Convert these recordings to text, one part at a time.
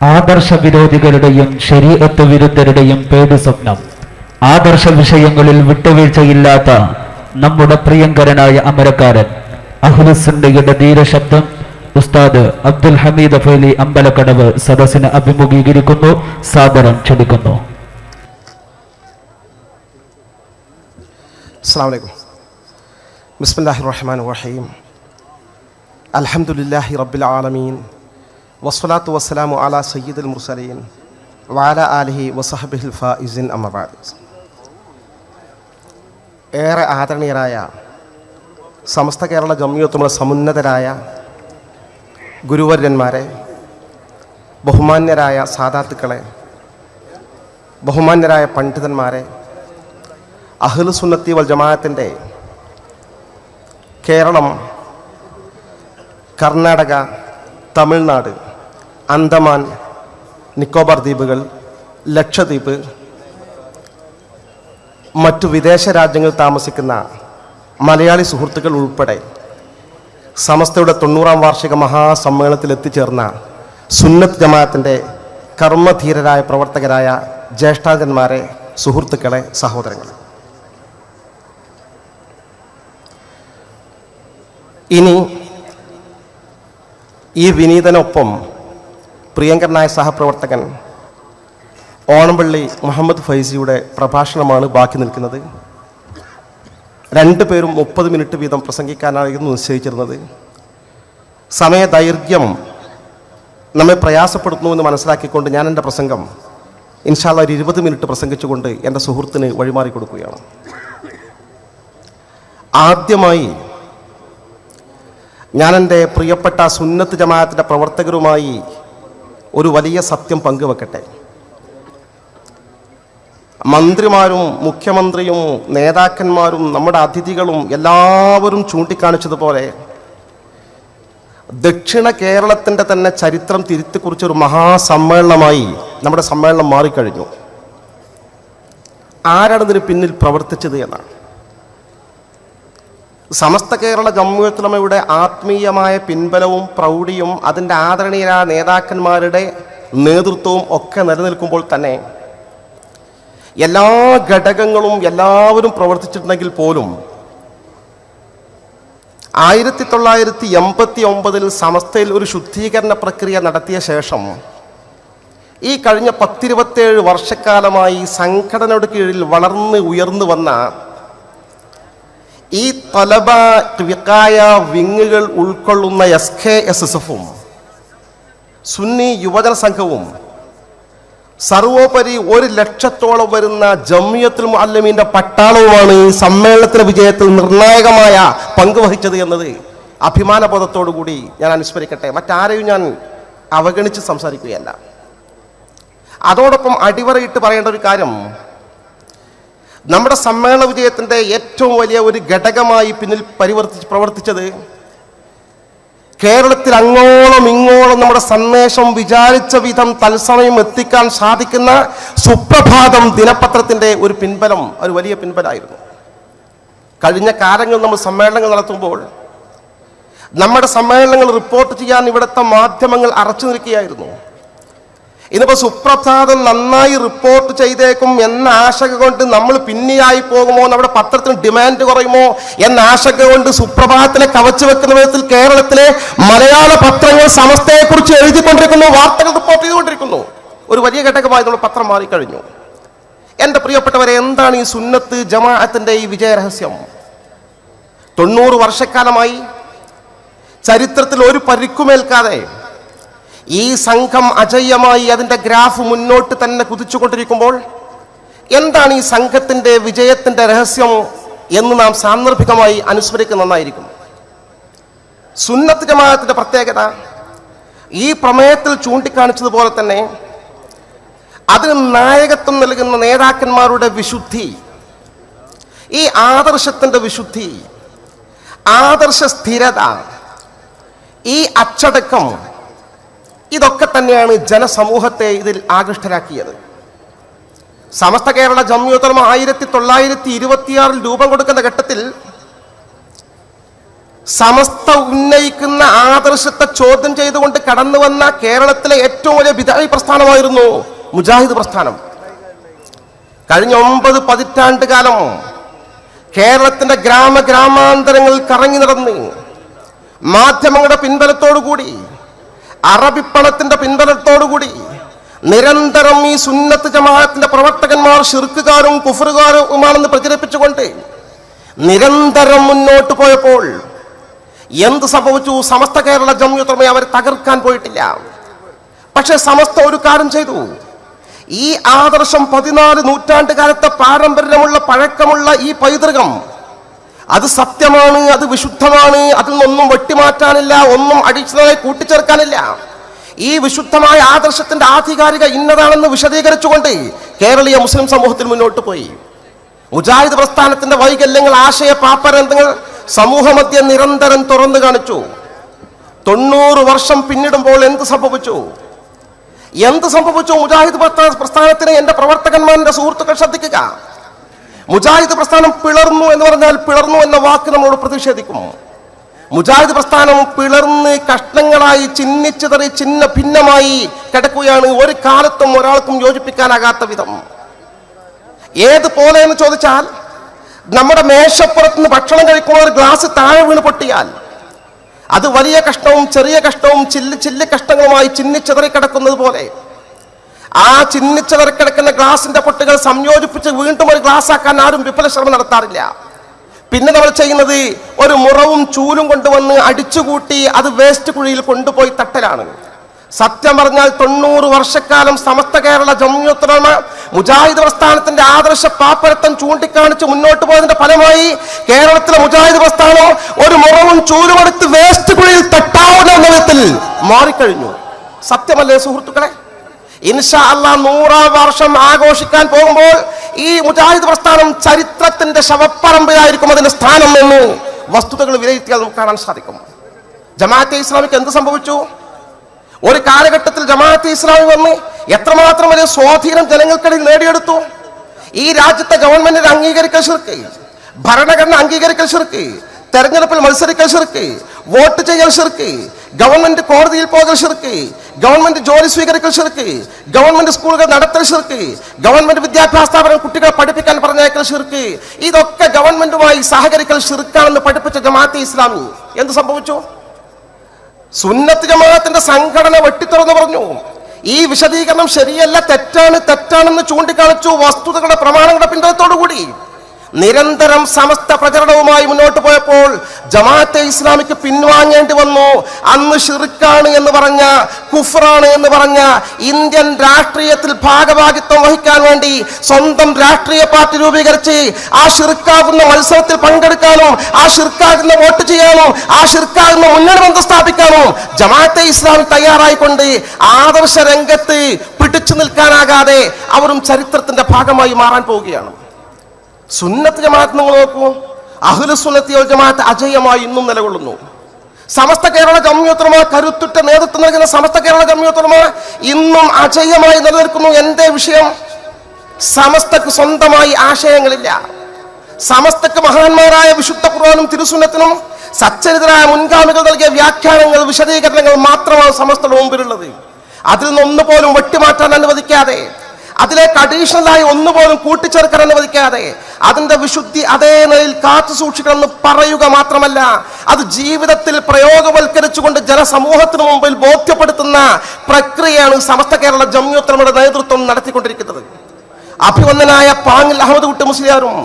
ആദർശ വിരോധികളുടെയും ശരീരത്വ വിരുദ്ധരുടെയും പേടി സ്വപ്നം ആദർശ വിഷയങ്ങളിൽ വിട്ടുവീഴ്ചയില്ലാത്ത നമ്മുടെ പ്രിയങ്കരനായ അമരക്കാരൻ അഹ്ലുസുണ്ടയുടെ ധീരശബ്ദം ഉസ്താദ് അബ്ദുൽ ഹമീദ് ഫൈലി അമ്പലക്കടവ് സദസ്സിന് അഭിമുഖീകരിക്കുന്നു സാദരം ക്ഷണിക്കുന്നു. അസ്സാം വലൈക്കും ബിസ്മില്ലാഹി റഹ്മാൻ റഹീം. അൽഹംദുലില്ലാഹി റബ്ബിൽ ആലമീൻ. വസ്സലാത്തു വസ്സലാമു അലാ സയ്യിദുൽ മുർസലീൻ വാല ആലിഹി വസഹബിഹിൽ ഫായിസിൻ അമബാദ് ഏറെ ആദരണീയരായ സമസ്ത കേരള ജമ്മിയത്തുമുള്ള സമുന്നതരായ ഗുരുവര്യന്മാരെ ബഹുമാന്യരായ സാധാത്തുക്കളെ ബഹുമാന്യരായ പണ്ഡിതന്മാരെ അഹ്ലു സുന്നത്തി വൽ ജമാഅത്തിന്റെ കേരളം കർണാടക തമിഴ്നാട് അന്തമാൻ നിക്കോബാർ ദ്വീപുകൾ ലക്ഷദ്വീപ് മറ്റു വിദേശ രാജ്യങ്ങൾ താമസിക്കുന്ന മലയാളി സുഹൃത്തുക്കൾ ഉൾപ്പെടെ സമസ്തയുടെ തൊണ്ണൂറാം വാർഷിക മഹാസമ്മേളനത്തിൽ എത്തിച്ചേർന്ന സുന്നത്ത് ജമാഅത്തിന്റെ കർമ്മധീരരായ പ്രവർത്തകരായ ജ്യേഷ്ഠാജന്മാരെ സുഹൃത്തുക്കളെ സഹോദരങ്ങൾ ഇനി ഈ വിനീതനൊപ്പം പ്രിയങ്കരനായ സഹപ്രവർത്തകൻ ഓണംപള്ളി മുഹമ്മദ് ഫൈസിയുടെ പ്രഭാഷണമാണ് ബാക്കി നിൽക്കുന്നത്. രണ്ടു പേരും മുപ്പത് മിനിറ്റ് വീതം പ്രസംഗിക്കാനായിരുന്നു നിശ്ചയിച്ചിരുന്നത്. സമയദൈർഘ്യം നമ്മെ പ്രയാസപ്പെടുത്തുന്നുവെന്ന് മനസ്സിലാക്കിക്കൊണ്ട് ഞാൻ എന്റെ പ്രസംഗം ഇൻഷാല്ല ഒരു ഇരുപത് മിനിറ്റ് പ്രസംഗിച്ചുകൊണ്ട് എന്റെ സുഹൃത്തിന് വഴിമാറി കൊടുക്കുകയാണ്. ആദ്യമായി ഞാൻ എന്റെ പ്രിയപ്പെട്ട സുന്നത്ത് ജമാഅത്തിന്റെ പ്രവർത്തകരുമായി ഒരു വലിയ സത്യം പങ്കുവെക്കട്ടെ. മന്ത്രിമാരും മുഖ്യമന്ത്രിയും നേതാക്കന്മാരും നമ്മുടെ അതിഥികളും എല്ലാവരും ചൂണ്ടിക്കാണിച്ചതുപോലെ ദക്ഷിണ കേരളത്തിന്റെ തന്നെ ചരിത്രം തിരുത്തിക്കുറിച്ചൊരു മഹാസമ്മേളനമായി നമ്മുടെ സമ്മേളനം മാറിക്കഴിഞ്ഞു. ആരാണ് ഇതിന് പിന്നിൽ പ്രവർത്തിച്ചത് എന്നാണ്. സമസ്ത കേരള ജമ്മുത്തുലമയുടെ ആത്മീയമായ പിൻബലവും പ്രൗഢിയും അതിന്റെ ആദരണീയരായ നേതാക്കന്മാരുടെ നേതൃത്വവും ഒക്കെ നിലനിൽക്കുമ്പോൾ തന്നെ എല്ലാ ഘടകങ്ങളും എല്ലാവരും പ്രവർത്തിച്ചിട്ടുണ്ടെങ്കിൽ പോലും ആയിരത്തി തൊള്ളായിരത്തി എൺപത്തി ഒമ്പതിൽ സമസ്തയിൽ ഒരു ശുദ്ധീകരണ പ്രക്രിയ നടത്തിയ ശേഷം ഈ കഴിഞ്ഞ പത്തിരുപത്തേഴ് വർഷക്കാലമായി സംഘടനയുടെ കീഴിൽ വളർന്ന് ഉയർന്നു വന്ന ഈ തലബ വിക്കായ വിങ്ങുകൾ ഉൾക്കൊള്ളുന്ന എസ് കെ എസ് എസ് എഫും സുന്നി യുവജന സംഘവും സർവോപരി ഒരു ലക്ഷത്തോളം വരുന്ന ജമിയത്തുൽ മുഅല്ലമീന്റെ പട്ടാളവുമാണ് ഈ സമ്മേളനത്തിന്റെ വിജയത്തിൽ നിർണായകമായ പങ്ക് വഹിച്ചത് എന്നത് അഭിമാനബോധത്തോടുകൂടി ഞാൻ അനുസ്മരിക്കട്ടെ. മറ്റാരെയും ഞാൻ അവഗണിച്ച് സംസാരിക്കുകയല്ല. അതോടൊപ്പം അടിവരയിട്ട് പറയേണ്ട ഒരു കാര്യം നമ്മുടെ സമ്മേളന വിജയത്തിന്റെ ഏറ്റവും വലിയ ഒരു ഘടകമായി പിന്നിൽ പരിവർത്തിച്ച് പ്രവർത്തിച്ചത് കേരളത്തിൽ അങ്ങോളം ഇങ്ങോളം നമ്മുടെ സന്ദേശം വിചാരിച്ച വിധം തത്സമയം എത്തിക്കാൻ സാധിക്കുന്ന സുപ്രഭാതം ദിനപത്രത്തിന്റെ ഒരു പിൻബലം ഒരു വലിയ പിൻബലമായിരുന്നു. കഴിഞ്ഞ കാലങ്ങളിൽ നമ്മൾ സമ്മേളനങ്ങൾ നടത്തുമ്പോൾ നമ്മുടെ സമ്മേളനങ്ങൾ റിപ്പോർട്ട് ചെയ്യാൻ ഇവിടുത്തെ മാധ്യമങ്ങൾ അറച്ചു നിൽക്കുകയായിരുന്നു. ഇന്നിപ്പോൾ സുപ്രഭാതം നന്നായി റിപ്പോർട്ട് ചെയ്തേക്കും എന്ന ആശങ്ക കൊണ്ട് നമ്മൾ പിന്നെയായി പോകുമോ? നമ്മുടെ പത്രത്തിന് ഡിമാൻഡ് കുറയുമോ? എന്ന ആശങ്ക കൊണ്ട് സുപ്രഭാതത്തിനെ കവച്ചു വെക്കുന്ന വിധത്തിൽ കേരളത്തിലെ മലയാള പത്രങ്ങൾ സമസ്തയെക്കുറിച്ച് എഴുതിക്കൊണ്ടിരിക്കുന്നു വാർത്തകൾ റിപ്പോർട്ട് ചെയ്തുകൊണ്ടിരിക്കുന്നു. ഒരു വലിയ ഘടകമായി നമ്മൾ പത്രം മാറിക്കഴിഞ്ഞു. എന്റെ പ്രിയപ്പെട്ടവരെ എന്താണ് ഈ സുന്നത്ത് ജമാഅത്തിന്റെ ഈ വിജയരഹസ്യം തൊണ്ണൂറ് വർഷക്കാലമായി ചരിത്രത്തിൽ ഒരു പരിക്കുമേൽക്കാതെ ഈ സംഘം അജയ്യമായി അതിന്റെ ഗ്രാഫ് മുന്നോട്ട് തന്നെ കുതിച്ചുകൊണ്ടിരിക്കുമ്പോൾ എന്താണ് ഈ സംഘത്തിന്റെ വിജയത്തിന്റെ രഹസ്യം എന്ന് നാം സാന്ദർഭികമായി അനുസ്മരിക്കുന്ന നന്നായിരിക്കും സുന്നത്ത് ജമാഅത്തിന്റെ പ്രത്യേകത ഈ പ്രമേയത്തിൽ ചൂണ്ടിക്കാണിച്ചതുപോലെ തന്നെ അതിന് നായകത്വം നൽകുന്ന നേതാക്കന്മാരുടെ വിശുദ്ധി ഈ ആദർശത്തിന്റെ വിശുദ്ധി ആദർശ സ്ഥിരത ഈ അച്ചടക്കം ഇതൊക്കെ തന്നെയാണ് ജനസമൂഹത്തെ ഇതിൽ ആകൃഷ്ടരാക്കിയത്. സമസ്ത കേരള ജമ്മിയോത്തർമ ആയിരത്തി തൊള്ളായിരത്തി ഇരുപത്തിയാറിൽ രൂപം കൊടുക്കുന്ന ഘട്ടത്തിൽ സമസ്ത ഉന്നയിക്കുന്ന ആദർശത്തെ ചോദ്യം ചെയ്തുകൊണ്ട് കടന്നു വന്ന കേരളത്തിലെ ഏറ്റവും വലിയ വിദായി പ്രസ്ഥാനമായിരുന്നു മുജാഹിദ് പ്രസ്ഥാനം. കഴിഞ്ഞ ഒമ്പത് പതിറ്റാണ്ട് കാലം കേരളത്തിന്റെ ഗ്രാമ ഗ്രാമാന്തരങ്ങളിൽ കറങ്ങി നടന്ന് മാധ്യമങ്ങളുടെ പിൻബലത്തോടുകൂടി അറബിപ്പണത്തിന്റെ പിൻബലത്തോടുകൂടി നിരന്തരം ഈ സുന്നത്ത് ജമാഅത്തിന്റെ പ്രവർത്തകന്മാർ ഷിർക്കുകാരും കുഫറുകാരുമാണെന്ന് പ്രചരിപ്പിച്ചുകൊണ്ട് നിരന്തരം മുന്നോട്ട് പോയപ്പോൾ എന്ത് സംഭവിച്ചു? സമസ്ത കേരള ജംയുത്രമേ അവർ തകർക്കാൻ പോയിട്ടില്ല. പക്ഷെ സമസ്ത ഒരു കാര്യം ചെയ്തു. ഈ ആദർശം പതിനാല് നൂറ്റാണ്ട് കാലത്തെ പാരമ്പര്യമുള്ള പഴക്കമുള്ള ഈ പൈതൃകം അത് സത്യമാണ് അത് വിശുദ്ധമാണ് അതിൽ നിന്നൊന്നും വെട്ടിമാറ്റാനില്ല ഒന്നും അടിച്ചതായി കൂട്ടിച്ചേർക്കാനില്ല. ഈ വിശുദ്ധമായ ആദർശത്തിന്റെ ആധികാരിക ഇന്നതാണെന്ന് വിശദീകരിച്ചുകൊണ്ട് കേരളീയ മുസ്ലിം സമൂഹത്തിൽ മുന്നോട്ട് പോയി. മുജാഹിദ് പ്രസ്ഥാനത്തിന്റെ വൈകല്യങ്ങൾ ആശയ പാപ്പരന്തങ്ങൾ സമൂഹമധ്യം നിരന്തരം തുറന്നു കാണിച്ചു. തൊണ്ണൂറ് വർഷം പിന്നിടുമ്പോൾ എന്ത് സംഭവിച്ചു? എന്ത് സംഭവിച്ചു? മുജാഹിദ് പ്രസ്ഥാ- പ്രസ്ഥാനത്തിന് എന്റെ പ്രവർത്തകന്മാരുടെ സുഹൃത്തുക്കൾ ശ്രദ്ധിക്കുക. മുജാഹിദ് പ്രസ്ഥാനം പിളർന്നു എന്ന് പറഞ്ഞാൽ പിളർന്നു എന്ന വാക്ക് നമ്മളോട് പ്രതിഷേധിക്കും മുജാഹിദ് പ്രസ്ഥാനം പിളർന്ന് കഷ്ണങ്ങളായി ചിന്നിച്ചിതറി ചിന്ന ഭിന്നമായി കിടക്കുകയാണ് ഒരു കാലത്തും ഒരാൾക്കും യോജിപ്പിക്കാനാകാത്ത വിധം. ഏത് പോലെ എന്ന് ചോദിച്ചാൽ നമ്മുടെ മേശപ്പുറത്ത് നിന്ന് ഭക്ഷണം കഴിക്കുമ്പോൾ ഒരു ഗ്ലാസ് താഴെ വീണ് പൊട്ടിയാൽ അത് വലിയ കഷ്ടവും ചെറിയ കഷ്ടവും ചില്ല് ചില്ല് കഷ്ടങ്ങളുമായി ചിന്നിച്ചിതറി കിടക്കുന്നത് പോലെ ആ ചിന്നിച്ചിതറി കിടക്കുന്ന ഗ്ലാസിന്റെ പൊട്ടുകൾ സംയോജിപ്പിച്ച് വീണ്ടും ഒരു ഗ്ലാസ് ആക്കാൻ ആരും വിഫല ശ്രമം നടത്താറില്ല. പിന്നെ നമ്മൾ ചെയ്യുന്നത് ഒരു മുറവും ചൂലും കൊണ്ടുവന്ന് അടിച്ചുകൂട്ടി അത് വേസ്റ്റ് കുഴിയിൽ കൊണ്ടുപോയി തട്ടലാണ്. സത്യം പറഞ്ഞാൽ തൊണ്ണൂറ് വർഷക്കാലം സമസ്ത കേരള ജമ്മുത്തലമ മുജാഹിദ് പ്രസ്ഥാനത്തിന്റെ ആദർശ പാപ്പരത്തം ചൂണ്ടിക്കാണിച്ച് മുന്നോട്ട് പോയതിന്റെ ഫലമായി കേരളത്തിലെ മുജാഹിദ് പ്രസ്ഥാനം ഒരു മുറവും ചൂലും എടുത്ത് വേസ്റ്റ് കുഴിയിൽ തട്ടാവുന്ന വിധത്തിൽ മാറിക്കഴിഞ്ഞു. സത്യമല്ലേ സുഹൃത്തുക്കളെ? ഇൻഷാ അല്ലാ നൂറാം വർഷം ആഘോഷിക്കാൻ പോകുമ്പോൾ ഈ മുജാഹിദ് പ്രസ്ഥാനം ചരിത്രത്തിന്റെ ശവപ്പറമ്പിലായിരിക്കും അതിന്റെ സ്ഥാനം എന്ന് വസ്തുതകൾ വിലയിരുത്തിയാൽ നമുക്ക് കാണാൻ സാധിക്കും. ജമാഅത്തെ ഇസ്ലാമിക്ക് എന്ത് സംഭവിച്ചു? ഒരു കാലഘട്ടത്തിൽ ജമാഅത്തെ ഇസ്ലാമി വന്ന് എത്രമാത്രം വലിയ സ്വാധീനം ജനങ്ങൾക്കിടയിൽ നേടിയെടുത്തു? ഈ രാജ്യത്തെ ഗവൺമെന്റിന് അംഗീകരിക്കൽ ശിർക്ക് ഭരണഘടന അംഗീകരിക്കൽ ശിർക്ക് തെരഞ്ഞെടുപ്പിൽ മത്സരിക്കൽ ശിർക്ക് വോട്ട് ചെയ്യൽ ശിർക്ക് ഗവൺമെന്റ് കോടതിയിൽ പോകൽ ശിർക്ക് ഗവൺമെന്റ് ജോലി സ്വീകരിക്കൽ ശിർക്ക്. ഗവൺമെന്റ് സ്കൂളുകൾ നടത്തൽ ശിർക്ക്. ഗവൺമെന്റ് വിദ്യാഭ്യാസ സ്ഥാപനം കുട്ടികളെ പഠിപ്പിക്കാൻ പറഞ്ഞേക്കൽ ശിർക്ക്. ഇതൊക്കെ ഗവൺമെന്റുമായി സഹകരിക്കൽ ശിർക്കാണെന്ന് പഠിപ്പിച്ച ജമാഅത്തെ ഇസ്ലാമി. എന്ത് സംഭവിച്ചു? സുന്നത്ത് ജമാഅത്തിന്റെ സംഘടന വെട്ടിത്തുറന്ന് പറഞ്ഞു. ഈ വിശദീകരണം ശരിയല്ല തെറ്റാണ് തെറ്റാണെന്ന് ചൂണ്ടിക്കാണിച്ചു വസ്തുതകളുടെ പ്രമാണങ്ങളുടെ പിന്തുണത്തോടു കൂടി നിരന്തരം സമസ്ത പ്രചരണവുമായി മുന്നോട്ട് പോയപ്പോൾ ജമാഅത്തെ ഇസ്ലാമിക്ക് പിൻവാങ്ങേണ്ടി വന്നു. അന്ന് ഷിർക്കാണ് എന്ന് പറഞ്ഞ കുഫറാണ് എന്ന് പറഞ്ഞ ഇന്ത്യൻ രാഷ്ട്രീയത്തിൽ ഭാഗഭാഗിത്വം വഹിക്കാൻ വേണ്ടി സ്വന്തം രാഷ്ട്രീയ പാർട്ടി രൂപീകരിച്ച് ആ ഷിർക്കാകുന്ന മത്സരത്തിൽ പങ്കെടുക്കാനും ആ ഷിർക്കാകുന്ന വോട്ട് ചെയ്യാനും ആ ഷിർക്കാകുന്ന മുന്നണി ബന്ധം സ്ഥാപിക്കാനും ജമാഅത്തെ ഇസ്ലാം തയ്യാറായിക്കൊണ്ട് ആദർശ രംഗത്ത് പിടിച്ചു നിൽക്കാനാകാതെ അവരും ചരിത്രത്തിന്റെ ഭാഗമായി മാറാൻ പോവുകയാണ്. സുന്നത്ത് ജമാഅത്ത് നിങ്ങൾ നോക്കൂ അഹ്ലു സുന്നത്തി വൽ ജമാഅത്ത് അജയമായി ഇന്നും നിലകൊള്ളുന്നു. സമസ്ത കേരള ജമ്യോത്തരമ കരുത്തുറ്റ നേതൃത്വം നൽകുന്ന സമസ്ത കേരള ജമ്യോത്തരമ ഇന്നും അജയമായി നിലനിൽക്കുന്നു എന്തേ വിഷയം? സമസ്തക്ക് സ്വന്തമായി ആശയങ്ങളില്ല. സമസ്തക്ക് മഹാന്മാരായ വിശുദ്ധ ഖുർആനും തിരുസുന്നത്തിനും സച്ചരിതരായ മുൻഗാമികൾ നൽകിയ വ്യാഖ്യാനങ്ങൾ വിശദീകരണങ്ങൾ മാത്രമാണ് സമസ്തയുടെ മുമ്പിലുള്ളത്. അതിൽ നിന്നൊന്നുപോലും വെട്ടിമാറ്റാൻ അനുവദിക്കാതെ അതിലേക്ക് അഡീഷണലായി ഒന്നുപോലും കൂട്ടിച്ചേർക്കാൻ അനുവദിക്കാതെ അതിന്റെ വിശുദ്ധി അതേ നിലയിൽ കാത്തു സൂക്ഷിക്കണമെന്ന് പറയുക മാത്രമല്ല അത് ജീവിതത്തിൽ പ്രയോഗവൽക്കരിച്ചുകൊണ്ട് ജനസമൂഹത്തിന് മുമ്പിൽ ബോധ്യപ്പെടുത്തുന്ന പ്രക്രിയയാണ് സമസ്ത കേരള ജമ്യോത്തരമയുടെ നേതൃത്വം നടത്തിക്കൊണ്ടിരിക്കുന്നത്. അഭിവന്ദനായ പാങ്ങിൽ അഹമ്മദ് കുട്ടി മുസ്ലിയാരും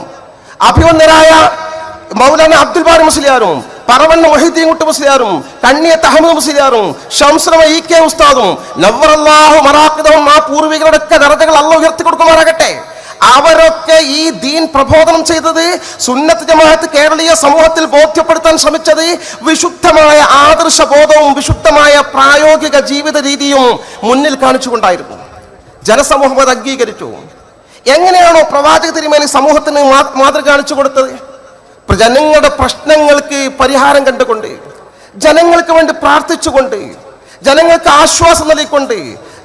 അഭിവന്ദനായ മൗലാന അബ്ദുൽ ബാരി മുസ്ലിയാരും പറവണ്ണ മൊഹിദ്ദീൻ കുട്ടി മുസ്ലിയാറും കണ്ണിയത്ത് അഹമ്മദ് മുസ്ലിയാറും ശംസ്രമ ഇ കെ ഉസ്താദും നവറല്ലാഹു മറാക്കിദവും ആ പൂർവികരുടെയൊക്കെ ദർജകൾ അല്ല ഉയർത്തി കൊടുക്കുമാറാകട്ടെ. അവരൊക്കെ ഈ ദീൻ പ്രബോധനം ചെയ്തത് സുന്നത്ത് ജമാഅത്ത് കേരളീയ സമൂഹത്തിൽ ബോധ്യപ്പെടുത്താൻ ശ്രമിച്ചത് വിശുദ്ധമായ ആദർശ ബോധവും വിശുദ്ധമായ പ്രായോഗിക ജീവിത രീതിയും മുന്നിൽ കാണിച്ചുകൊണ്ടായിരുന്നു. ജനസമൂഹം അത് അംഗീകരിച്ചു. എങ്ങനെയാണോ പ്രവാചക തിരുമേനി സമൂഹത്തിന് മാതൃ കാണിച്ചു കൊടുത്തത്? ജനങ്ങളുടെ പ്രശ്നങ്ങൾക്ക് പരിഹാരം കണ്ടുകൊണ്ട് ജനങ്ങൾക്ക് വേണ്ടി പ്രാർത്ഥിച്ചുകൊണ്ട് ജനങ്ങൾക്ക് ആശ്വാസം നൽകിക്കൊണ്ട്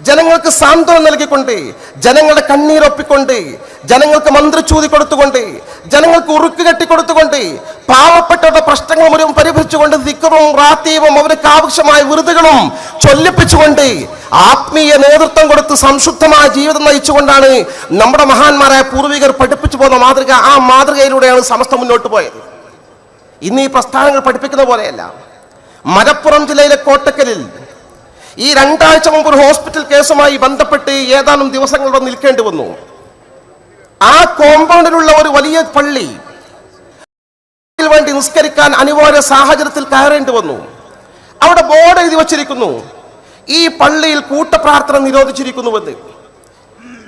ജനങ്ങൾക്ക് സാന്ത്വനം നൽകിക്കൊണ്ട് ജനങ്ങളുടെ കണ്ണീരൊപ്പിക്കൊണ്ട് ജനങ്ങൾക്ക് മന്ത്രിച്ചൂതി കൊടുത്തുകൊണ്ട് ജനങ്ങൾക്ക് ഉറുക്ക് കെട്ടിക്കൊടുത്തുകൊണ്ട് പാവപ്പെട്ടവരുടെ പ്രശ്നങ്ങൾ മുഴുവൻ പരിഹരിച്ചുകൊണ്ട് ദിക്കറും റാത്തീവും അവർക്ക് ആവശ്യമായ വിരുദുകളും ചൊല്ലിപ്പിച്ചുകൊണ്ട് ആത്മീയ നേതൃത്വം കൊടുത്ത് സംശുദ്ധമായ ജീവിതം നയിച്ചുകൊണ്ടാണ് നമ്മുടെ മഹാന്മാരായ പൂർവികർ പഠിപ്പിച്ചു പോകുന്ന മാതൃക. ആ മാതൃകയിലൂടെയാണ് സമസ്ത മുന്നോട്ട് പോയത്. ഇന്ന് ഈ പ്രസ്ഥാനങ്ങൾ പഠിപ്പിക്കുന്ന പോലെയല്ല. മലപ്പുറം ജില്ലയിലെ കോട്ടക്കലിൽ ഈ രണ്ടാഴ്ച മുമ്പ് ഒരു ഹോസ്പിറ്റൽ കേസുമായി ബന്ധപ്പെട്ട് ഏതാനും ദിവസങ്ങളോട് നിൽക്കേണ്ടി വന്നു. ആ കോമ്പൗണ്ടിലുള്ള ഒരു വലിയ പള്ളി വേണ്ടി നിസ്കരിക്കാൻ അനിവാര്യ സാഹചര്യത്തിൽ കയറേണ്ടി വന്നു. അവിടെ ബോർഡ് എഴുതി വച്ചിരിക്കുന്നു ഈ പള്ളിയിൽ കൂട്ടപ്രാർത്ഥന നിരോധിച്ചിരിക്കുന്നുവെന്ന്.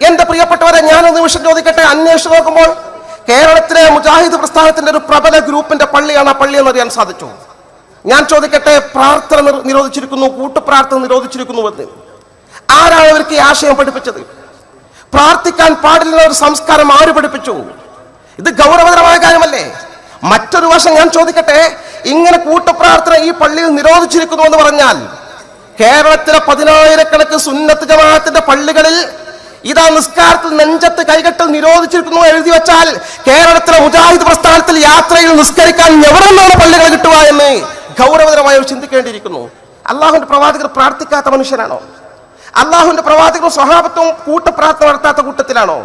എന്റെ പ്രിയപ്പെട്ടവരെ ഞാൻ ഒരു നിമിഷം ചോദിക്കട്ടെ? അന്വേഷിച്ച് നോക്കുമ്പോൾ കേരളത്തിലെ മുജാഹിദ് പ്രസ്ഥാനത്തിന്റെ ഒരു പ്രബല ഗ്രൂപ്പിന്റെ പള്ളിയാണ് ആ പള്ളി എന്നറിയാൻ സാധിച്ചു. ഞാൻ ചോദിക്കട്ടെ പ്രാർത്ഥന നിരോധിച്ചിരിക്കുന്നു കൂട്ടുപ്രാർത്ഥന നിരോധിച്ചിരിക്കുന്നു എന്ന്. ആരാണ് അവർക്ക് ഈ ആശയം പഠിപ്പിച്ചത്? പ്രാർത്ഥിക്കാൻ പാടില്ല ഒരു സംസ്കാരം ആര് പഠിപ്പിച്ചു? ഇത് ഗൗരവതരമായ കാര്യമല്ലേ? മറ്റൊരു വശം ഞാൻ ചോദിക്കട്ടെ ഇങ്ങനെ കൂട്ടപ്രാർത്ഥന ഈ പള്ളിയിൽ നിരോധിച്ചിരിക്കുന്നു എന്ന് പറഞ്ഞാൽ കേരളത്തിലെ പതിനായിരക്കണക്ക് സുന്നത്ത് ജമാഅത്തിന്റെ പള്ളികളിൽ ഇതാ നിസ്കാരത്തിൽ നെഞ്ചത്ത് കൈകെട്ടൽ നിരോധിച്ചിരിക്കുന്നു എഴുതി വെച്ചാൽ കേരളത്തിലെ മുജാഹിദ് പ്രസ്ഥാനത്തിൽ യാത്രയിൽ നിസ്കരിക്കാൻ എവിടെ നിന്നാണ് പള്ളികൾ കിട്ടുക എന്ന്? ഗൗരവതരമായി ചിന്തിക്കേണ്ടിയിരിക്കുന്നു. അള്ളാഹുവിന്റെ പ്രവാചകർ പ്രാർത്ഥിക്കാത്ത മനുഷ്യനാണോ അള്ളാഹുവിന്റെ പ്രവാചകർ സ്വഭാവത്വം കൂട്ടപ്രാർത്ഥന നടത്താത്ത കൂട്ടത്തിലാണോ?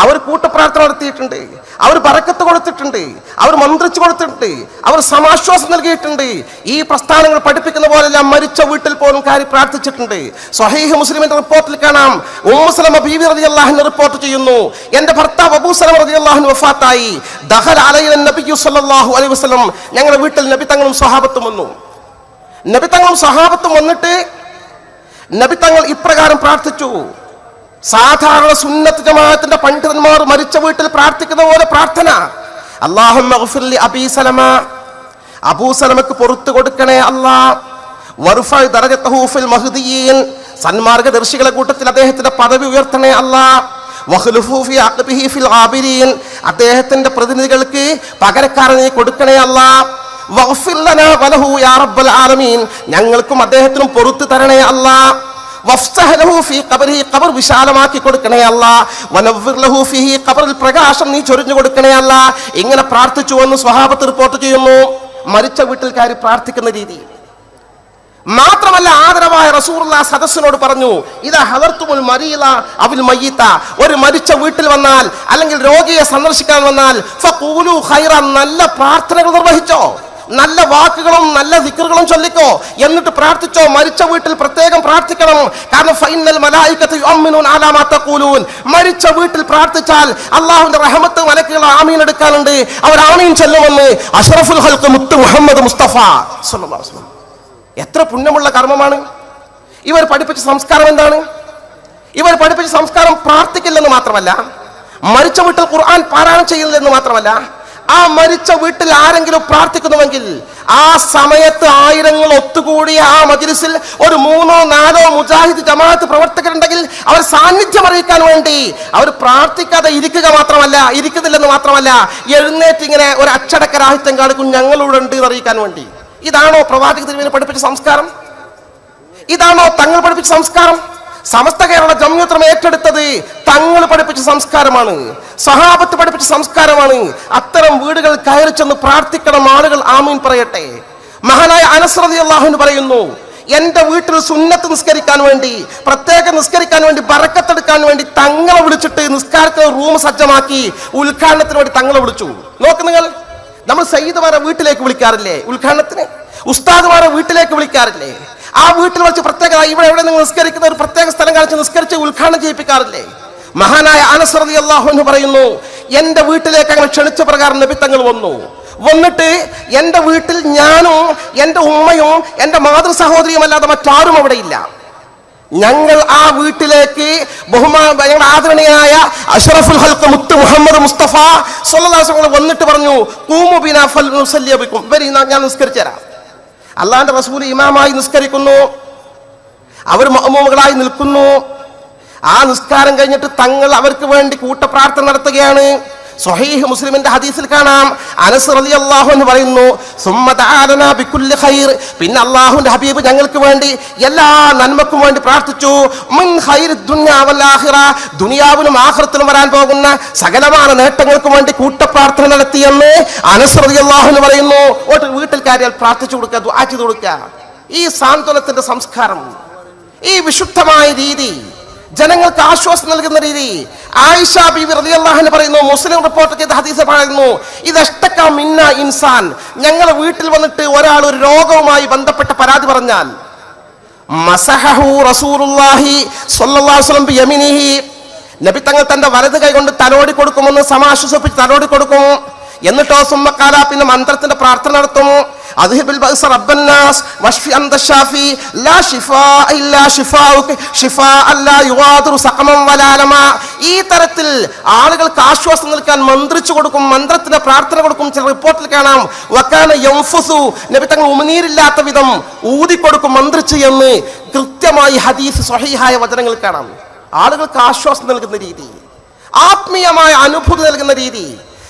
അവർ കൂട്ടപ്രാർത്ഥന നടത്തിയിട്ടുണ്ട്. അവർ പറക്കത്ത് കൊടുത്തിട്ടുണ്ട്. അവർ മന്ത്രിച്ചു കൊടുത്തിട്ടുണ്ട്. അവർ സമാശ്വാസം നൽകിയിട്ടുണ്ട്. ഈ പ്രസ്ഥാനങ്ങൾ പഠിപ്പിക്കുന്ന പോലെല്ലാം മരിച്ച വീട്ടിൽ പോലും കാര്യം പ്രാർത്ഥിച്ചിട്ടുണ്ട്. സ്വഹീഹ് മുസ്ലിമിന്റെ റിപ്പോർട്ടിൽ കാണാം. ഉമ്മുസലമ ബീവി റതി അള്ളാഹിന് റിപ്പോർട്ട് ചെയ്യുന്നു. എന്റെ ഭർത്താവ് അബൂസലം റതി അള്ളാഹിന് വഫാത്തായി. ദഹൽ അലൈന നബിയു സല്ലല്ലാഹു അലൈഹി വസല്ലം. ഞങ്ങളുടെ വീട്ടിൽ നബി തങ്ങളും സ്വഹാബത്തും വന്നു. നബി തങ്ങളും സ്വഹാബത്തും വന്നിട്ട് നബി തങ്ങൾ ഇപ്രകാരം പ്രാർത്ഥിച്ചു. സാധാരണ സുന്നത്ത് ജമാഅത്തിന്റെ പണ്ഡിതന്മാർ മരിച്ച വീട്ടിൽ പ്രാർത്ഥിക്കുന്ന പോലെ പ്രാർത്ഥന. അള്ളാഹുമ്മ ഗഫിർലി അബീ സലമ. അബൂ സലമക്ക് പുറത്തു കൊടുക്കണേ മഹ്ദിയീൻ. സന്മാർഗദർശികളെ കൂട്ടത്തിൽ അദ്ദേഹത്തിന്റെ പദവി ഉയർത്തണേ ആബിരീൻ അദ്ദേഹത്തിന്റെ പ്രതിനിധികൾക്ക് പകരക്കാരനെ കൊടുക്കണേ അല്ലാ. ഞങ്ങൾക്കും അദ്ദേഹത്തിനും പൊറുത്തു തരണേ അല്ലാ. ഖബർ വിശാലമാക്കി കൊടുക്കണേ അല്ല. ഖബറിൽ പ്രകാശം നീ ചൊരിഞ്ഞു കൊടുക്കണേ അല്ല. ഇങ്ങനെ പ്രാർത്ഥിച്ചു എന്ന് സ്വഹാബത്ത് റിപ്പോർട്ട് ചെയ്യുന്നു. മരിച്ച വീട്ടിൽ കയറി പ്രാർത്ഥിക്കുന്ന രീതി. മാത്രമല്ല ആദരവായ റസൂറുള്ള സദസ്സിനോട് പറഞ്ഞു ഇതാ ഹലർത്തുമുൽ മരീല അവിൽ മയ്യത്ത. ഒരു മരിച്ച വീട്ടിൽ വന്നാൽ അല്ലെങ്കിൽ രോഗിയെ സന്ദർശിക്കാൻ വന്നാൽ നല്ല പ്രാർത്ഥനകൾ നിർവഹിച്ചോ. നല്ല വാക്കുകളും നല്ല ദിക്കറുകളും ചൊല്ലിക്കോ. എന്നിട്ട് പ്രാർത്ഥിച്ചോ മരിച്ച വീട്ടിൽ പ്രത്യേകം പ്രാർത്ഥിക്കണം. കാരണം ഫൈനൽ മലായിക്കത്ത് മാ തഖൂലൂൻ. മരിച്ച വീട്ടിൽ പ്രാർത്ഥിച്ചാൽ അള്ളാഹുവിന്റെ റഹമത്ത് മലക്കുകൾ ആമീൻ എടുക്കാനുണ്ട്. അവർ ആമീൻ ചൊല്ലുമെന്ന് അഷറഫുൽ ഹൽക്ക് മുത്ത് മുഹമ്മദ് മുസ്തഫ എത്ര പുണ്യമുള്ള കർമ്മമാണ്. ഇവർ പഠിപ്പിച്ച സംസ്കാരം എന്താണ്? ഇവർ പഠിപ്പിച്ച സംസ്കാരം പ്രാർത്ഥിക്കില്ലെന്ന് മാത്രമല്ല മരിച്ച വീട്ടിൽ ഖുർആൻ പാരായണം ചെയ്യുന്നില്ലെന്ന് മാത്രമല്ല ആ മരിച്ച വീട്ടിൽ ആരെങ്കിലും പ്രാർത്ഥിക്കുന്നുവെങ്കിൽ ആ സമയത്ത് ആയിരങ്ങൾ ഒത്തുകൂടിയ ആ മജിലിസിൽ ഒരു മൂന്നോ നാലോ മുജാഹിദ് ജമാഅത്ത് പ്രവർത്തകരുണ്ടെങ്കിൽ അവർ സാന്നിധ്യം അറിയിക്കാൻ വേണ്ടി അവർ പ്രാർത്ഥിക്കാതെ ഇരിക്കുക മാത്രമല്ല ഇരിക്കുന്നില്ലെന്ന് മാത്രമല്ല എഴുന്നേറ്റ് ഇങ്ങനെ ഒരു അച്ചടക്ക രാഹിത്യം കാണിക്കും ഞങ്ങളോട് ഉണ്ട് എന്ന് അറിയിക്കാൻ വേണ്ടി. ഇതാണോ പ്രവാചക തിരുവിനെ പഠിപ്പിച്ച സംസ്കാരം? ഇതാണോ തങ്ങൾ പഠിപ്പിച്ച സംസ്കാരം? സമസ്ത കേരള ജമ്യൂത്രം ഏറ്റെടുത്തത് തങ്ങൾ പഠിപ്പിച്ച സംസ്കാരമാണ്. സഹാബത്ത് പഠിപ്പിച്ച സംസ്കാരമാണ്. അത്തരം വീടുകൾ കയറി ചെന്ന് പ്രാർത്ഥിക്കണം ആളുകൾ ആമീൻ പറയട്ടെ. മഹാനായ അനസ്രതി അള്ളാഹുന് പറയുന്നു എന്റെ വീട്ടിൽ സുന്നത്ത് നിസ്കരിക്കാൻ വേണ്ടി പ്രത്യേക നിസ്കരിക്കാൻ വേണ്ടി ബറക്കത്തെടുക്കാൻ വേണ്ടി തങ്ങളെ വിളിച്ചിട്ട് നിസ്കാരത്തിന് റൂം സജ്ജമാക്കി ഉദ്ഘാടനത്തിന് വേണ്ടി തങ്ങളെ വിളിച്ചു. നോക്ക് നിങ്ങൾ നമ്മൾ സയ്യിദ്മാരെ വീട്ടിലേക്ക് വിളിക്കാറില്ലേ? ഉദ്ഘാടനത്തിന്? ഉസ്താദ്മാരെ വീട്ടിലേക്ക് വിളിക്കാറില്ലേ? ആ വീട്ടിൽ വെച്ച് പ്രത്യേക ഇവിടെ എവിടെ നിങ്ങൾ നിസ്കരിക്കുന്ന ഒരു പ്രത്യേക സ്ഥലം കാണിച്ച് നിസ്കരിച്ച് ഉദ്ഘാടനം ചെയ്യിപ്പിക്കാറില്ലേ? മഹാനായ അനസ്രതി അള്ളാഹു എന്ന് പറയുന്നു എന്റെ വീട്ടിലേക്ക് അങ്ങനെ ക്ഷണിച്ച പ്രകാരം നബിത്തങ്ങൾ വന്നു. വന്നിട്ട് എന്റെ വീട്ടിൽ ഞാനും എന്റെ ഉമ്മയും എന്റെ മാതൃ സഹോദരിയും അല്ലാതെ മറ്റാരും അവിടെ ഇല്ല. ഞങ്ങൾ ആ വീട്ടിലേക്ക് ബഹുമാ ഞങ്ങളുടെ ആദരണീയനായ അഷറഫുൽ ഹൽക്ക് മുത്ത് മുഹമ്മദ് മുസ്തഫ സ്വല്ലാസങ്ങൾ വന്നിട്ട് പറഞ്ഞു കൂമുബിന ഫൽ ഞാൻ നിസ്കരിച്ചു തരാം. അള്ളാന്റെ റസൂൽ ഇമാമായി നിസ്കരിക്കുന്നു. അവർ മഹമൂമുകളായി നിൽക്കുന്നു. ആ നിസ്കാരം കഴിഞ്ഞിട്ട് തങ്ങൾ അവർക്ക് വേണ്ടി കൂട്ടപ്രാർത്ഥന നടത്തുകയാണ്. സ്വഹീഹ് മുസ്ലിമിന്റെ ഹദീസിൽ കാണാം. അനസ് റലി അള്ളാഹു എന്ന് പറയുന്നു ഖൈർ. പിന്നെ അല്ലാഹുവിന്റെ ഹബീബ് ഞങ്ങൾക്ക് വേണ്ടി എല്ലാ നന്മക്കും വേണ്ടി പ്രാർത്ഥിച്ചു. മിൻ ഖൈരി ദുനിയാ വൽ ആഖിറ. ദുനിയാവിലും ആഹ്റത്തിലും വരാൻ പോകുന്ന സകലമായ നേട്ടങ്ങൾക്കും വേണ്ടി കൂട്ടപ്രാർത്ഥന നടത്തിയെന്ന് അനസ് റലി അള്ളാഹു എന്ന് പറയുന്നു വീട്ടിൽ കാര്യം പ്രാർത്ഥിച്ചു കൊടുക്കുക ചെയ്തു കൊടുക്കുക. ഈ സാന്ത്വനത്തിന്റെ സംസ്കാരം ഈ വിശുദ്ധമായ രീതി ജനങ്ങൾക്ക് ആശ്വാസം നൽകുന്ന രീതി. ആയിഷ ബീവി അള്ളാഹിനെ പറയുന്നു മുസ്ലിം റിപ്പോർട്ട് ചെയ്ത ഹദീസ് പറയുന്നു ഇത് അഷ്ടക്ക മിന്ന ഇൻസാൻ. ഞങ്ങൾ വീട്ടിൽ വന്നിട്ട് ഒരാൾ ഒരു രോഗവുമായി ബന്ധപ്പെട്ട പരാതി പറഞ്ഞാൽ മസഹഹു റസൂലുള്ളാഹി സ്വല്ലല്ലാഹു ബിയമിനിഹി. നബി തങ്ങൾ തന്റെ വലത് കൈ കൊണ്ട് തലോടി കൊടുക്കുമെന്ന് സമാശ്വസിപ്പിച്ച് തലോടി കൊടുക്കും. എന്നിട്ടോ സുമ്മക്കാല പിന്നെ മന്ത്രത്തിന്റെ പ്രാർത്ഥന നടത്തും. റബ്ബന്നാസ് ഷാഫി ലാ ഷിഫാ ഷിഫാഉക ഷിഫാ അല്ലാ ഈ തരത്തിൽ ആളുകൾക്ക് ആശ്വാസം നൽകാൻ മന്ത്രിച്ചു കൊടുക്കും മന്ത്രത്തിന് പ്രാർത്ഥന കൊടുക്കും ചില റിപ്പോർട്ടിൽ കാണാം. യംഫുസു നബി തങ്ങൾ ഉമിനീരില്ലാത്ത വിധം ഊതിക്കൊടുക്കും മന്ത്രിച്ച് എന്ന് കൃത്യമായി ഹദീസ് സ്വഹീഹായ വചനങ്ങൾ കാണാം. ആളുകൾക്ക് ആശ്വാസം നൽകുന്ന രീതി ആത്മീയമായ അനുഭൂതി നൽകുന്ന രീതി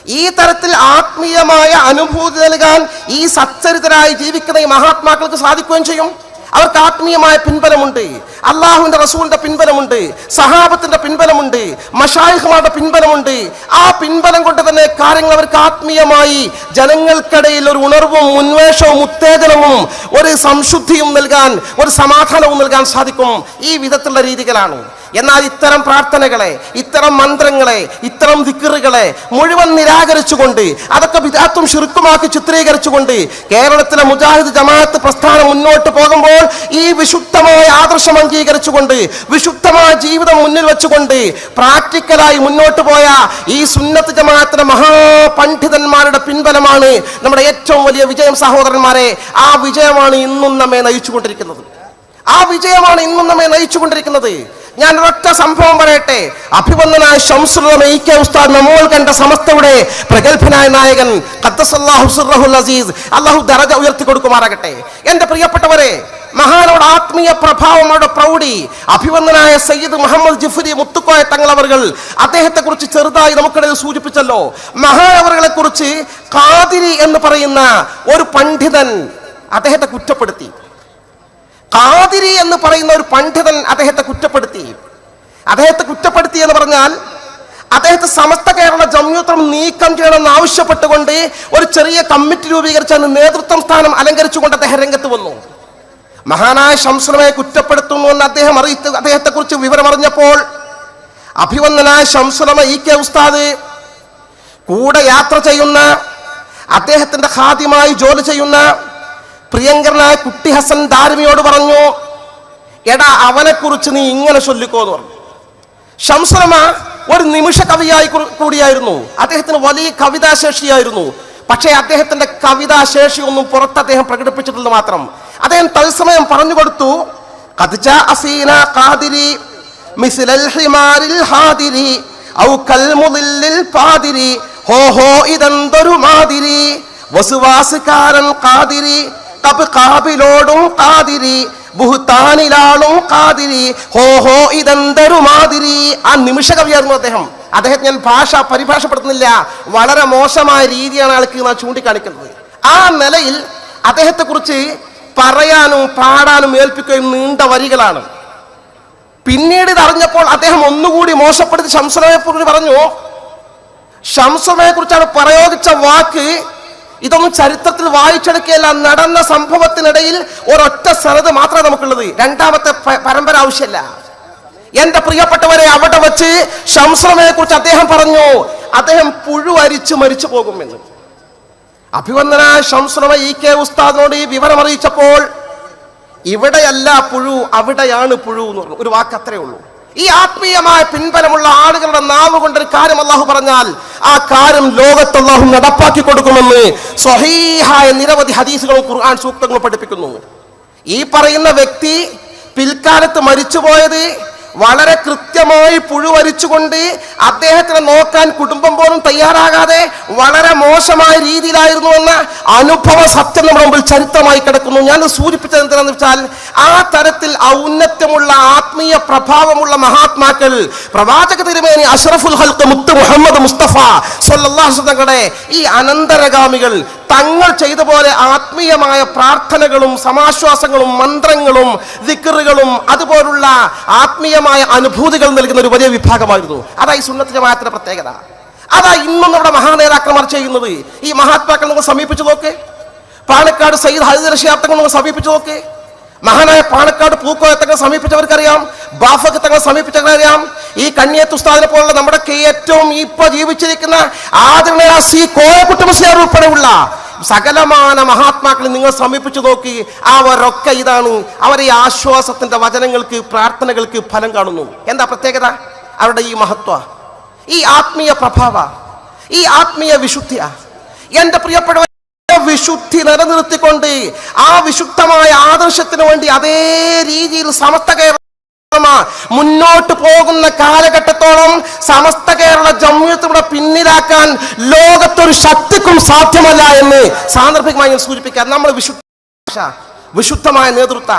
ഈ തരത്തിൽ ആത്മീയമായ അനുഭൂതി നൽകാൻ ഈ സച്ചരിതരായി ജീവിക്കുന്ന ഈ മഹാത്മാക്കൾക്ക് സാധിക്കുകയും ചെയ്യും. അവർക്ക് ആത്മീയമായ പിൻബലമുണ്ട്. അള്ളാഹുവിന്റെ റസൂലിന്റെ പിൻബലമുണ്ട്. സഹാബത്തിന്റെ പിൻബലമുണ്ട്. മഷായിഹുമാരുടെ പിൻബലമുണ്ട്. ആ പിൻബലം കൊണ്ട് തന്നെ കാര്യങ്ങൾ അവർക്ക് ആത്മീയമായി ജനങ്ങൾക്കിടയിൽ ഒരു ഉണർവും ഉന്മേഷവും ഉത്തേജനവും ഒരു സംശുദ്ധിയും നൽകാൻ ഒരു സമാധാനവും നൽകാൻ സാധിക്കും. ഈ വിധത്തിലുള്ള രീതികളാണ്. എന്നാൽ ഇത്തരം പ്രാർത്ഥനകളെ ഇത്തരം മന്ത്രങ്ങളെ ഇത്തരം ദിക്കറുകളെ മുഴുവൻ നിരാകരിച്ചുകൊണ്ട് അതൊക്കെ വിദാത്വം ശുരുക്കുമാക്കി ചിത്രീകരിച്ചുകൊണ്ട് കേരളത്തിലെ മുജാഹിദ് ജമാഅത്ത് പ്രസ്ഥാനം മുന്നോട്ട് പോകുമ്പോൾ ഈ വിശുദ്ധമായ ആദർശം അംഗീകരിച്ചുകൊണ്ട് വിശുദ്ധമായ ജീവിതം മുന്നിൽ വെച്ചുകൊണ്ട് പ്രാക്ടിക്കലായി മുന്നോട്ട് പോയ ഈ സുന്നത്ത് ജമാഅത്തിന്റെ മഹാപണ്ഡിതന്മാരുടെ പിൻബലമാണ് നമ്മുടെ ഏറ്റവും വലിയ വിജയം സഹോദരന്മാരെ. ആ വിജയമാണ് ഇന്നും നമ്മെ നയിച്ചുകൊണ്ടിരിക്കുന്നത്. ആ വിജയമാണ് ഇന്നും നമ്മെ നയിച്ചുകൊണ്ടിരിക്കുന്നത്. ഞാൻ ഒരൊറ്റ സംഭവം പറയട്ടെ. അഭിവന്ദനായ ശംസൃതം ഇ കെ ഉസ്താദ് നമ്മോൾ കണ്ട സമസ്തയുടെ പ്രഗത്ഭനായ നായകൻ ഖദ്ദസല്ലാഹുസുറഹുൽ അസീസ് അള്ളാഹു ദറജ ഉയർത്തി കൊടുക്കുമാറാകട്ടെ എന്റെ പ്രിയപ്പെട്ടവരെ മഹാനോട് ആത്മീയ പ്രഭാവമോട് പ്രൗഢി അഭിവന്ദനായ സയ്യിദ് മുഹമ്മദ് ജിഫുരി മുത്തുക്കോയ തങ്ങളവറുകൾ അദ്ദേഹത്തെ കുറിച്ച് ചെറുതായി നമുക്കിടയിൽ സൂചിപ്പിച്ചല്ലോ. മഹാനവറുകളെ കുറിച്ച് കാതിരി എന്ന് പറയുന്ന ഒരു പണ്ഡിതൻ അദ്ദേഹത്തെ കുറ്റപ്പെടുത്തി. കാതിരി എന്ന് പറയുന്ന ഒരു പണ്ഡിതൻ അദ്ദേഹത്തെ കുറ്റപ്പെടുത്തി. അദ്ദേഹത്തെ കുറ്റപ്പെടുത്തി എന്ന് പറഞ്ഞാൽ അദ്ദേഹത്തെ സമസ്ത കേരള ജമ്യൂത്രം നീക്കം ചെയ്യണമെന്ന് ആവശ്യപ്പെട്ടുകൊണ്ട് ഒരു ചെറിയ കമ്മിറ്റി രൂപീകരിച്ച നേതൃത്വം സ്ഥാനം അലങ്കരിച്ചുകൊണ്ട് അദ്ദേഹം രംഗത്ത് വന്നു. മഹാനായ ശംസുലമയെ കുറ്റപ്പെടുത്തുന്നു എന്ന് അദ്ദേഹം അറിയിച്ചു അദ്ദേഹത്തെ കുറിച്ച് വിവരം അറിഞ്ഞപ്പോൾ അഭിവന്ദനായ ശംസുലമ ഇ കെ ഉസ്താദ് കൂടെ യാത്ര ചെയ്യുന്ന അദ്ദേഹത്തിന്റെ ഖാദ്യമായി ജോലി ചെയ്യുന്ന പ്രിയങ്കരനായ കുട്ടി ഹസൻ ദാരിമിയോട് പറഞ്ഞു എടാ അവനെക്കുറിച്ച് നീ ഇങ്ങനെ ചൊല്ലിക്കോ എന്ന് പറഞ്ഞു. ഷംസുലമ ഒരു നിമിഷ കവിയായി കൂടിയായിരുന്നു. അദ്ദേഹത്തിന് വലിയ കവിതാശേഷിയായിരുന്നു. പക്ഷേ അദ്ദേഹത്തിന്റെ കവിതാശേഷി ഒന്നും പുറത്ത് അദ്ദേഹം പ്രകടിപ്പിച്ചിട്ടില്ല മാത്രം. അദ്ദേഹം തത്സമയം പറഞ്ഞു കൊടുത്തു "ഖദ് ജാഅ ഖാദിരി മിസ്ലൽ ഹിമാരിൽ ഹാദിരി ഔ കൽമുദില്ലിൽ പാതിരി ഹോ ഹോ ഇതെന്തൊരു മാതിരി വസുവാസുകാരൻ ഖാദിരി കബ് കാബിലോടും കാതിരി ബുഹുത്താനിലാളും അദ്ദേഹം അദ്ദേഹം. ഞാൻ ഭാഷ പരിഭാഷപ്പെടുത്തുന്നില്ല. വളരെ മോശമായ രീതിയാണ് ആൾക്ക് നാം ചൂണ്ടിക്കാണിക്കുന്നത്. ആ നിലയിൽ അദ്ദേഹത്തെ കുറിച്ച് പറയാനും പാടാനും ഏൽപ്പിക്കുകയും നീണ്ട വരികളാണ്. പിന്നീട് ഇത് അറിഞ്ഞപ്പോൾ അദ്ദേഹം ഒന്നുകൂടി മോശപ്പെടുത്തി ശംസലയെ പറഞ്ഞു. ഷംസുമയെ കുറിച്ചാണ് പ്രയോഗിച്ച വാക്ക് ഇതൊന്നും ചരിത്രത്തിൽ വായിച്ചെടുക്കുകയല്ല. നടന്ന സംഭവത്തിനിടയിൽ ഒരൊറ്റ സ്ഥലത്ത് മാത്രമേ നമുക്കുള്ളത്. രണ്ടാമത്തെ പരമ്പര ആവശ്യമല്ല. എന്റെ പ്രിയപ്പെട്ടവരെ അവിടെ വെച്ച് ശംസ്രമയെ കുറിച്ച് അദ്ദേഹം പറഞ്ഞു. അദ്ദേഹം പുഴു മരിച്ചു മരിച്ചു പോകുമെന്ന്. അഭിവന്ദന ശംസ്രമ ഇ കെ ഉസ്താദിനോട് ഈ വിവരം അറിയിച്ചപ്പോൾ ഇവിടെയല്ല പുഴു അവിടെയാണ് പുഴു എന്ന് പറഞ്ഞു. ഒരു വാക്ക് അത്രേ ഉള്ളൂ. ഈ ആത്മീയമായ പിൻബലമുള്ള ആളുകളുടെ നാവ് കൊണ്ടൊരു കാര്യം അള്ളാഹു പറഞ്ഞാൽ ആ കാര്യം ലോകത്ത് അള്ളാഹു നടപ്പാക്കി കൊടുക്കുമെന്ന് സ്വഹീഹായ നിരവധി ഹദീസുകളും ഖുർആൻ സൂക്തങ്ങളും പഠിപ്പിക്കുന്നു. ഈ പറയുന്ന വ്യക്തി പിൽക്കാലത്ത് മരിച്ചുപോയത് വളരെ കൃത്യമായി പുഴുവരിച്ചുകൊണ്ട് അദ്ദേഹത്തിനെ നോക്കാൻ കുടുംബം പോലും തയ്യാറാകാതെ വളരെ മോശമായ രീതിയിലായിരുന്നു എന്ന അനുഭവ സത്യം നമ്മുടെ മുമ്പിൽ ചരിത്രമായി കിടക്കുന്നു. ഞാൻ സൂചിപ്പിച്ചത് എന്തിനാന്ന് വെച്ചാൽ ആ തരത്തിൽ ഔന്നത്യമുള്ള ആത്മീയ പ്രഭാവമുള്ള മഹാത്മാക്കൾ പ്രവാചക തിരുമേനി അഷറഫുൽ ഹൽക്ക് മുത്ത് മുഹമ്മദ് മുസ്തഫ സൊല്ലാഹുങ്ങളുടെ ഈ അനന്തരഗാമികൾ തങ്ങൾ ചെയ്ത പോലെ ആത്മീയമായ പ്രാർത്ഥനകളും സമാശ്വാസങ്ങളും മന്ത്രങ്ങളും ദിക്കറുകളും അതുപോലുള്ള ആത്മീയമായ അനുഭൂതികൾ നൽകുന്ന ഒരു വലിയ വിഭാഗമായിരുന്നു. അതായി ഈ സുന്നത്ത് ജമാഅത്തിന്റെ പ്രത്യേകത. അതാ ഇന്നും നമ്മുടെ മഹാനേതാക്കന്മാർ ചെയ്യുന്നത്. ഈ മഹാത്മാക്കൾ നമ്മൾ സമീപിച്ചു നോക്ക്. പാലക്കാട് സയ്യിദ് ഹൈദർ ഷിയാബ്ദങ്ങൾ നമ്മൾ സമീപിച്ചു നോക്ക്. മഹാനായ പാലക്കാട് പൂക്കോയത്തങ്ങൾ സമീപിച്ചവർക്കറിയാം. ബാഫക്ക് തങ്ങൾ സമീപിച്ചവർക്കറിയാം. ഈ കണ്ണിയത്ത് ഉസ്താദിനെ പോലുള്ള നമ്മുടെ ഏറ്റവും ഇപ്പൊ ജീവിച്ചിരിക്കുന്ന ആദരണീയ സി കോയക്കുട്ടി മുസ്ലിയാർ ഉൾപ്പെടെയുള്ള സകലമാന മഹാത്മാക്കളെ നിങ്ങൾ സമീപിച്ചു നോക്കി. അവരൊക്കെ ഇതാണ്. അവരെ ഈ ആശ്വാസത്തിന്റെ വചനങ്ങൾക്ക് പ്രാർത്ഥനകൾക്ക് ഫലം കാണുന്നു. എന്താ പ്രത്യേകത? അവരുടെ ഈ മഹത്വ. ഈ ആത്മീയ പ്രഭാവ. ഈ ആത്മീയ വിശുദ്ധിയ. എന്റെ പ്രിയപ്പെട്ട വിശുദ്ധി നിലനിർത്തിക്കൊണ്ട് ആ വിശുദ്ധമായ ആദർശത്തിന് വേണ്ടി അതേ രീതിയിൽ സമസ്ത കേരള മുന്നോട്ട് പോകുന്ന കാലഘട്ടത്തോളം സമസ്ത കേരള ജമ്യത്തിലൂടെ പിന്നിലാക്കാൻ ലോകത്തൊരു ശക്തിക്കും സാധ്യമല്ല എന്ന് സാന്ദർഭികമായി ഞാൻ സൂചിപ്പിക്കാം. നമ്മൾ വിശുദ്ധ വിശുദ്ധമായ നേതൃത്വ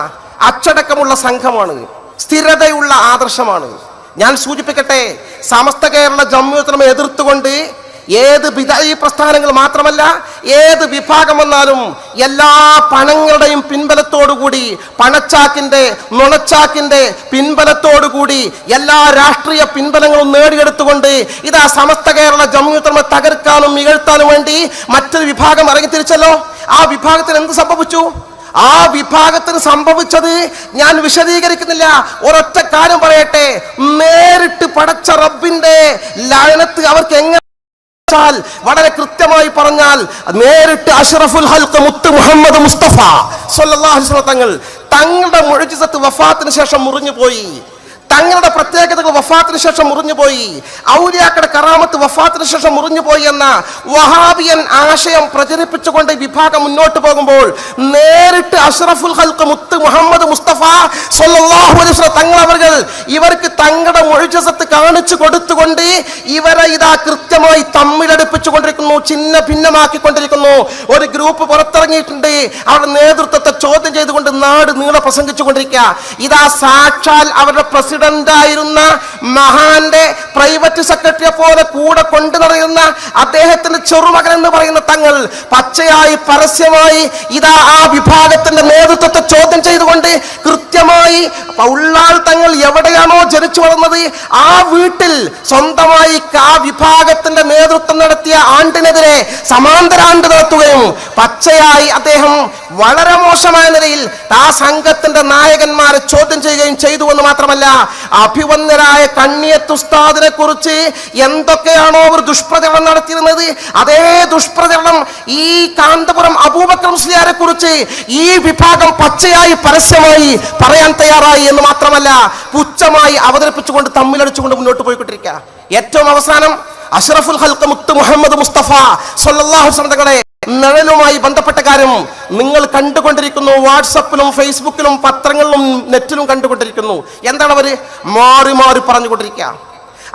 അച്ചടക്കമുള്ള സംഘമാണ്. സ്ഥിരതയുള്ള ആദർശമാണ്. ഞാൻ സൂചിപ്പിക്കട്ടെ സമസ്ത കേരള ജമ്യൂത്തിനെ എതിർത്തുകൊണ്ട് ഏത് വിധായി പ്രസ്ഥാനങ്ങൾ മാത്രമല്ല ഏത് വിഭാഗം വന്നാലും എല്ലാ പണങ്ങളുടെയും പിൻബലത്തോടുകൂടി പണച്ചാക്കിന്റെ നുണച്ചാക്കിന്റെ പിൻബലത്തോടുകൂടി എല്ലാ രാഷ്ട്രീയ പിൻബലങ്ങളും നേടിയെടുത്തുകൊണ്ട് ഇതാ സമസ്ത കേരള ജമ്യൂത്തമ തകർക്കാനും ഇകഴ്ത്താനും വേണ്ടി മറ്റൊരു വിഭാഗം ഇറങ്ങി തിരിച്ചല്ലോ ആ വിഭാഗത്തിന് എന്ത് സംഭവിച്ചു? ആ വിഭാഗത്തിന് സംഭവിച്ചത് ഞാൻ വിശദീകരിക്കുന്നില്ല. ഒരൊറ്റ കാര്യം പറയട്ടെ. നേരിട്ട് പടച്ച റബ്ബിന്റെ ലയനത്ത് അവർക്ക് എങ്ങനെ വളരെ കൃത്യമായി പറഞ്ഞാൽ നേരിട്ട് അഷ്റഫുൽ ഹൽക്ക് മുത്ത് മുഹമ്മദ് മുസ്തഫ അലൈഹി തങ്ങൾ തങ്ങളുടെ മുഴജിസത്ത് വഫാത്തിന് ശേഷം മുറിഞ്ഞു പോയി തങ്ങളുടെ വഫാത്തിന് ശേഷം മുറിഞ്ഞുപോയി. പോയി ഔലിയാക്കളുടെ കറാമത്ത് വഫാത്തിന് ശേഷം മുറിഞ്ഞുപോയി എന്ന വഹാബിയൻ ആശയം പ്രചരിപ്പിച്ചുകൊണ്ട് വിഭാഗം മുന്നോട്ട് പോകുമ്പോൾ നേരിട്ട് അഷ്റഫുൽ ഹൽക്ക് മുത്ത് മുഹമ്മദ് മുസ്തഫ സല്ലല്ലാഹു അലൈഹി വസല്ലം തങ്ങൾ ഇവർക്ക് തങ്ങളുടെ മുഴജസത്ത് കാണിച്ചു കൊടുത്തുകൊണ്ട് ഇവരെ ഇതാ കൃത്യമായി തമ്മിലടുപ്പിച്ചു കൊണ്ടിരിക്കുന്നു ചിഹ്ന ഭിന്നമാക്കിക്കൊണ്ടിരിക്കുന്നു ഒരു ഗ്രൂപ്പ് പുറത്തിറങ്ങിയിട്ടുണ്ട്. അവരുടെ നേതൃത്വത്തെ ചോദ്യം ചെയ്തുകൊണ്ട് നാട് നീളെ പ്രസംഗിച്ചു കൊണ്ടിരിക്കുക ഇതാ സാക്ഷാൽ അവരുടെ പ്രസിഡന്റ് ആയിരുന്ന മഹാന്റെ പ്രൈവറ്റ് സെക്രട്ടറിയെ പോലെ കൂടെ കൊണ്ടു നടക്കുന്ന അദ്ദേഹത്തിന്റെ ചെറുമകൻ എന്ന് പറയുന്ന തങ്ങൾ പച്ചയായി പരസ്യമായി ഇതാ ആ വിഭാഗത്തിന്റെ നേതൃത്വത്തെ ചോദ്യം ചെയ്തുകൊണ്ട് കൃത്യമായി ഉള്ളാൾ തങ്ങൾ എവിടെയാണോ ജനിച്ചു വളർന്നത് ആ വീട്ടിൽ സ്വന്തമായി ആ വിഭാഗത്തിന്റെ നേതൃത്വം നടത്തിയ ആണ്ടിനെതിരെ സമാന്തരാണ്ട് നടത്തുകയും പച്ചയായി അദ്ദേഹം വളരെ മോശമായ നിലയിൽ ആ സംഘത്തിന്റെ നായകന്മാരെ ചോദ്യം ചെയ്യുകയും ചെയ്തു എന്ന് മാത്രമല്ല അഭിവന്ദരായ കണ്ണിയത്ത് ഉസ്താദിനെ കുറിച്ച് എന്തൊക്കെയാണോ അവർ ദുഷ്പ്രചരണം നടത്തിയിരുന്നത് അതേ ദുഷ്പ്രചരണം ഈ കാന്തപുരം അബൂബക്കർ കുറിച്ച് ഈ വിഭാഗം പച്ചയായി പരസ്യമായി പറയാൻ തയ്യാറായി എന്ന് മാത്രമല്ല പുച്ഛമായി അവതരിപ്പിച്ചുകൊണ്ട് തമ്മിലടിച്ചുകൊണ്ട് മുന്നോട്ട് പോയിക്കൊണ്ടിരിക്കുക ഏറ്റവും അവസാനം അഷ്റഫുൽ ഹൽക്ക് മുത്ത് മുഹമ്മദ് മുസ്തഫ വസല്ലം തങ്ങളുടെ നിഴലുമായി ബന്ധപ്പെട്ട കാര്യം നിങ്ങൾ കണ്ടുകൊണ്ടിരിക്കുന്നു. വാട്സപ്പിലും ഫേസ്ബുക്കിലും പത്രങ്ങളിലും നെറ്റിലും കണ്ടുകൊണ്ടിരിക്കുന്നു. എന്താണ് അവർ? മാറി മാറി പറഞ്ഞുകൊണ്ടിരിക്കുക.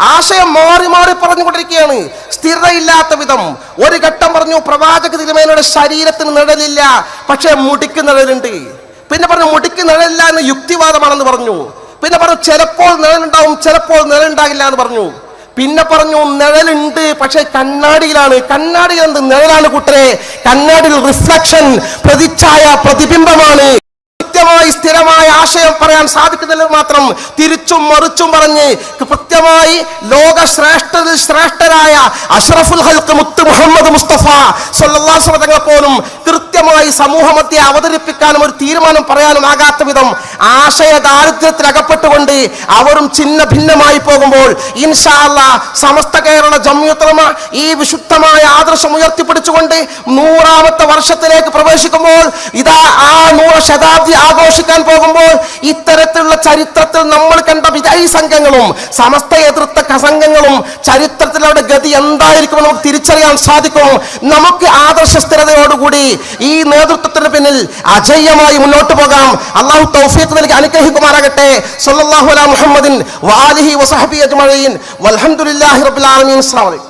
ആശയം മാറി മാറി പറഞ്ഞുകൊണ്ടിരിക്കുകയാണ്. സ്ഥിരതയില്ലാത്ത വിധം. ഒരു ഘട്ടം പറഞ്ഞു പ്രവാചക തിരുമേനയുടെ ശരീരത്തിന് നിഴലില്ല പക്ഷേ മുടിക്ക് നിഴലുണ്ട്. പിന്നെ പറഞ്ഞു മുടിക്ക് നിഴലില്ല എന്ന് യുക്തിവാദമാണെന്ന് പറഞ്ഞു. പിന്നെ പറഞ്ഞു ചിലപ്പോൾ നിഴലുണ്ടാവും ചിലപ്പോൾ നിഴലുണ്ടാകില്ല എന്ന് പറഞ്ഞു. പിന്നെ പറഞ്ഞു നിഴലുണ്ട് പക്ഷെ കണ്ണാടിയിലാണ്. കണ്ണാടി എന്ത്? നിഴലാണ് കുട്ടരെ. കണ്ണാടിയിൽ റിഫ്ലക്ഷൻ പ്രതിച്ഛായ പ്രതിബിംബമാണ്. കൃത്യമായി സ്ഥിരമായ ആശയം പറയാൻ സാധിക്കുന്നില്ല മാത്രം തിരിച്ചും മറിച്ചും പറഞ്ഞ് കൃത്യമായി ലോക ശ്രേഷ്ഠരിൽ ശ്രേഷ്ഠരായ അഷ്റഫുൽ ഹൽക്ക് മുത്ത് മുഹമ്മദ് മുസ്തഫ സൊല്ലാസ്വ തങ്ങളെ പോലും കൃത്യമായി സമൂഹമത്തെ അവതരിപ്പിക്കാനും ഒരു തീരുമാനം പറയാനും ആകാത്ത വിധം ആശയ ദാരിദ്ര്യത്തിൽ അകപ്പെട്ടുകൊണ്ട് അവരും ചിഹ്ന ഭിന്നമായി പോകുമ്പോൾ ഇൻഷാല്ല സമസ്ത കേരള ജമ്യുത്തമ ഈ വിശുദ്ധമായ ആദർശം ഉയർത്തിപ്പിടിച്ചുകൊണ്ട് നൂറാമത്തെ വർഷത്തിലേക്ക് പ്രവേശിക്കുമ്പോൾ ഇതാ ആ നൂറ് ശതാബ്ദി ആഘോഷിക്കാൻ പോകുമ്പോൾ ഇത്തരത്തിലുള്ള ചരിത്രത്തിൽ നമ്മൾ കണ്ട വിജയി സംഘങ്ങളും സമസ്ത എതിർത്ത സംഘങ്ങളും ചരിത്രത്തിൽ അവരുടെ ഗതി എന്തായിരിക്കും നമുക്ക് തിരിച്ചറിയാൻ സാധിക്കും. നമുക്ക് ആദർശ സ്ഥിരതയോടുകൂടി ഈ നേതൃത്വത്തിന് പിന്നിൽ അജയ്യമായി മുന്നോട്ട് പോകാം. അള്ളാഹു തൗഫീഖ് നൽകി അനുഗ്രഹിക്കുമാറാകട്ടെ. സല്ലല്ലാഹു അലാ മുഹമ്മദിൻ വാലിഹി വസഹബി അജ്മഈൻ. വൽഹംദുലില്ലാഹി റബ്ബിൽ ആലമീൻ. അസ്സലാമു അലൈക്കും.